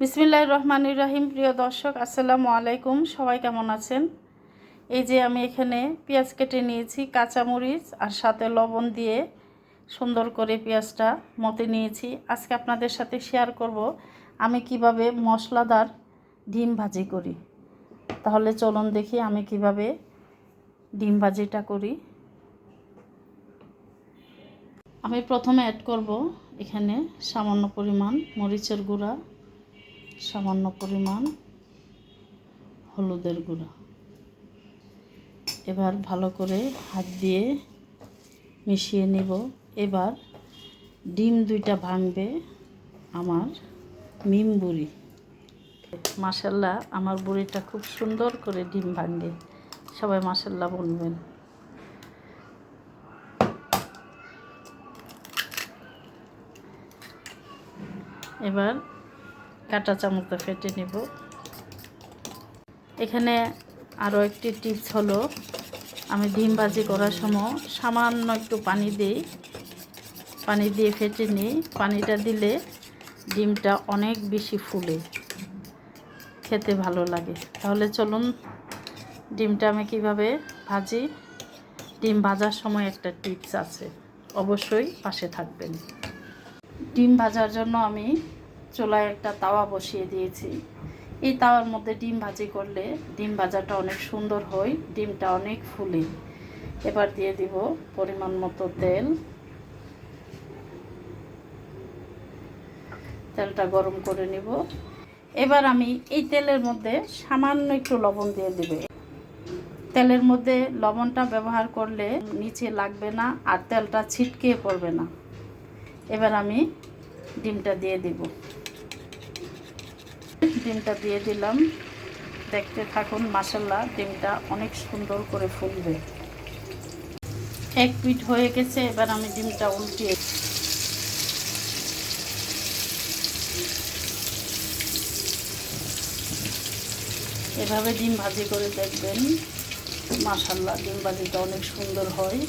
বিসমিল্লাহ রহমান রহিম। প্রিয় দর্শক, আসসালামু আলাইকুম। সবাই কেমন আছেন? এই যে আমি এখানে পেঁয়াজ কেটে নিয়েছি, কাঁচামরিচ আর সাথে লবণ দিয়ে সুন্দর করে পেঁয়াজটা মতে নিয়েছি। আজকে আপনাদের সাথে শেয়ার করব আমি কীভাবে মশলাদার ডিম ভাজি করি। তাহলে চলুন দেখি আমি কীভাবে ডিম ভাজিটা করি। আমি প্রথমে অ্যাড করব এখানে সামান্য পরিমাণ মরিচের গুঁড়া। সামান্য পরিমাণ হলুদের গুঁড়া। এবার ভালো করে হাত দিয়ে মিশিয়ে নেব। এবার ডিম দুইটা ভাঙবে আমার মিম বুড়ি। মাসাল্লাহ আমার বুড়িটা খুব সুন্দর করে ডিম ভাঙবে সবাই মাসাল্লাহ বলবেন এবার কাটা চামচটা ফেটে নেব। এখানে আরও একটি টিপস হলো, আমি ডিম ভাজি করার সময় সামান্য একটু পানি দিই। পানি দিয়ে ফেটে নিই। পানিটা দিলে ডিমটা অনেক বেশি ফুলে। খেতে ভালো লাগে। তাহলে চলুন, ডিমটা আমি কীভাবে ভাজি? ডিম ভাজার সময় একটা টিপস আছে। অবশ্যই পাশে থাকবেন। ডিম ভাজার জন্য আমি চুলায় একটা তাওয়া বসিয়ে দিয়েছি। এই তাওয়ার মধ্যে ডিম ভাজি করলে ডিম ভাজাটা অনেক সুন্দর হয়, ডিমটা অনেক ফুলে। এবার দিয়ে দিব পরিমাণ মতো তেল। তেলটা গরম করে নিব। এবার আমি এই তেলের মধ্যে সামান্য একটু লবণ দিয়ে দেবে। তেলের মধ্যে লবণটা ব্যবহার করলে নিচে লাগবে না আর তেলটা ছিটকে পড়বে না। এবার আমি ডিমটা দিয়ে দিব। ডিমটা দিয়ে দিলাম। দেখতে থাকুন মাসাল্লাহ ডিমটা অনেক সুন্দর করে ফুলবে। এক পিঠ হয়ে গেছে, এবার আমি ডিমটা উল্টিয়ে এভাবে ডিম ভাজি করে দেখবেন মাসাল্লাহ ডিম ভাজিটা অনেক সুন্দর হয়।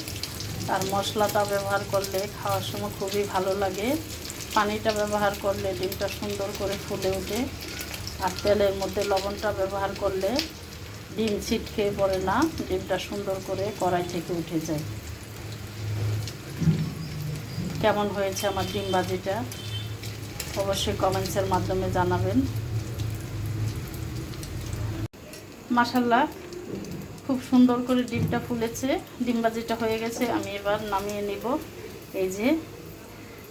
আর মশলাটা ব্যবহার করলে খাওয়ার সময় খুবই ভালো লাগে। পানিটা ব্যবহার করলে, ডিমটা সুন্দর করে ফুলে ওঠে। আর তেলের মধ্যে লবণটা ব্যবহার করলে ডিম ছিটকে পড়ে না, ডিমটা সুন্দর করে কড়াই থেকে উঠে যায়। কেমন হয়েছে আমার ডিম ভাজিটা? অবশ্যই কমেন্টসের মাধ্যমে জানাবেন। মাসাল্লাহ খুব সুন্দর করে ডিমটা ফুলেছে, ডিম ভাজিটা হয়ে গেছে। আমি এবার নামিয়ে নিব। এই যে,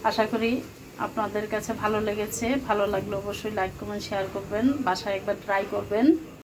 আশা করি আপনাদের কাছে ভালো লেগেছে, ভালো লাগলে অবশ্যই লাইক কমেন্ট শেয়ার করবেন। বাসায় একবার ট্রাই করবেন।